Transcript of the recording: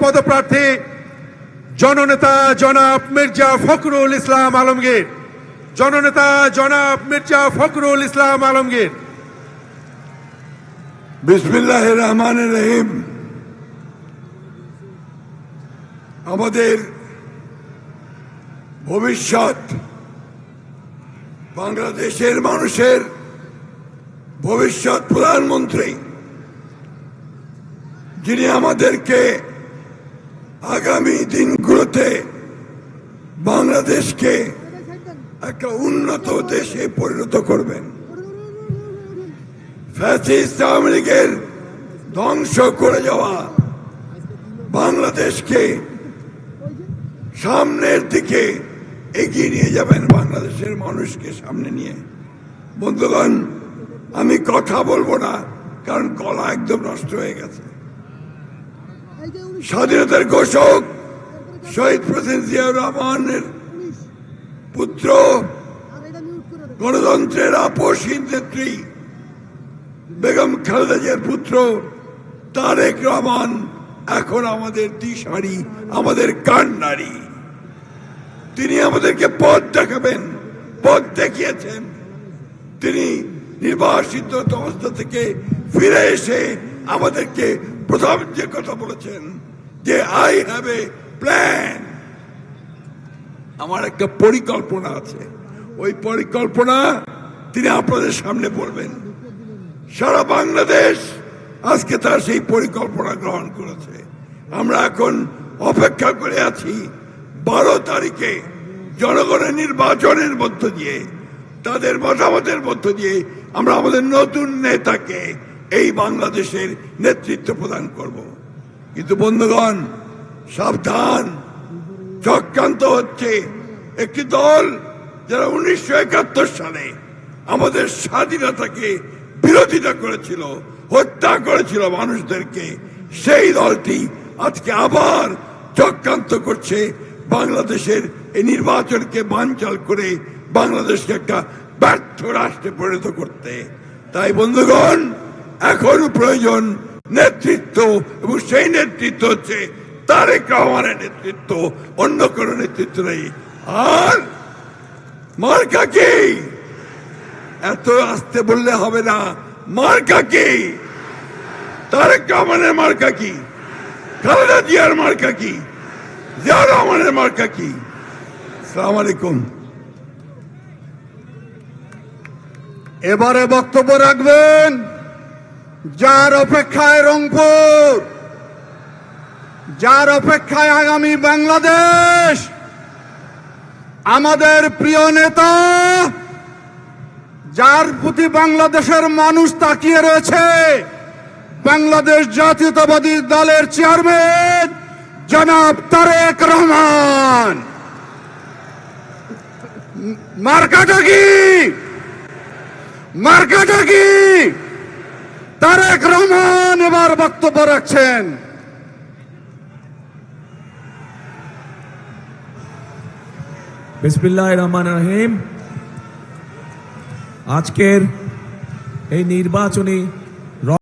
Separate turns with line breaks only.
পদপ্রার্থী জননেতা জনাব মির্জা ফখরুল ইসলাম আলমগীর। জননেতা জনাব মির্জা ফখরুল ইসলাম আলমগীর।
বিসমিল্লাহ রহমান রহিম। আমাদের ভবিষ্যৎ বাংলাদেশের মানুষের ভবিষ্যৎ প্রধানমন্ত্রী, যিনি আমাদেরকে আগামী দিনগুলোতে বাংলাদেশকে একটা উন্নত দেশে পরিণত করবেন। আওয়ামী লীগের ধ্বংস করে যাওয়া বাংলাদেশকে সামনের দিকে এগিয়ে নিয়ে যাবেন বাংলাদেশের মানুষকে সামনে নিয়ে। বন্ধুগণ, আমি কথা বলব না, কারণ গলা একদম নষ্ট হয়ে গেছে। স্বাধীনতার ঘোষক শহীদ প্রেসিডেন্ট জিয়াউর রহমানের পুত্র গণতন্ত্রের আপসহীন নেত্রী বেগম খালেদা জিয়ার পুত্র তারেক রহমান এখন আমাদের দিশারি, আমাদের কান্নারি। তিনি আমাদেরকে পথ দেখাবেন, পথ দেখিয়েছেন। তিনি নির্বাসিত অবস্থা থেকে ফিরে এসে আমাদেরকে প্রথম যে কথা বলেছেন যে আই হ্যাভ এ প্ল্যান আমার একটা পরিকল্পনা আছে। ওই পরিকল্পনা তিনি আপনাদের সামনে বলবেন। সারা বাংলাদেশ আজকে তার সেই পরিকল্পনা গ্রহণ করেছে। আমরা এখন অপেক্ষা করে আছি বারো তারিখে জনগণের নির্বাচনের মধ্য দিয়ে, তাদের মতামতের মধ্য দিয়ে আমরা আমাদের নতুন নেতাকে এই বাংলাদেশের নেতৃত্ব প্রদান করব। কিন্তু বন্ধুগণ, সাবধান। চক্রান্ত হচ্ছে একটি দল যারা উনিশশো একাত্তর সালে আমাদের স্বাধীনতাকে বিরোধিতা করেছিল, হত্যা করেছিল মানুষদেরকে। সেই দলটি আজকে আবার চক্রান্ত করছে বাংলাদেশের এই নির্বাচনকে বানচাল করে বাংলাদেশকে একটা ব্যর্থ রাষ্ট্রে পরিণত করতে। তাই বন্ধুগণ এখনও প্রয়োজন নেতৃত্ব, এবং সেই নেতৃত্ব হচ্ছে তারেক রহমানের নেতৃত্ব, অন্য কোনো নেতৃত্ব নেই। আর মার্কা কি? এত আসতে বললে হবে না। মার্কা কি? তারেক রহমানের মার্কা কি? খালেদা জিয়ার মার্কা কি? জিয়া রহমানের মার্কা কি? সালাম আলাইকুম।
এবারে বক্তব্য রাখবেন। যার অপেক্ষায় রংপুর, যার অপেক্ষায় আগামী বাংলাদেশ, আমাদের প্রিয় নেতা, যার প্রতি বাংলাদেশের মানুষ তাকিয়ে রয়েছে, বাংলাদেশ জাতীয়তাবাদী দলের চেয়ারম্যান জনাব তারেক রহমান। মার্কাটা কি? মার্কাটা কি? তারেক রহমান এবার বক্তব্য রাখছেন।
বিসমিল্লাহ রহমান রহিম। আজকের এই নির্বাচনী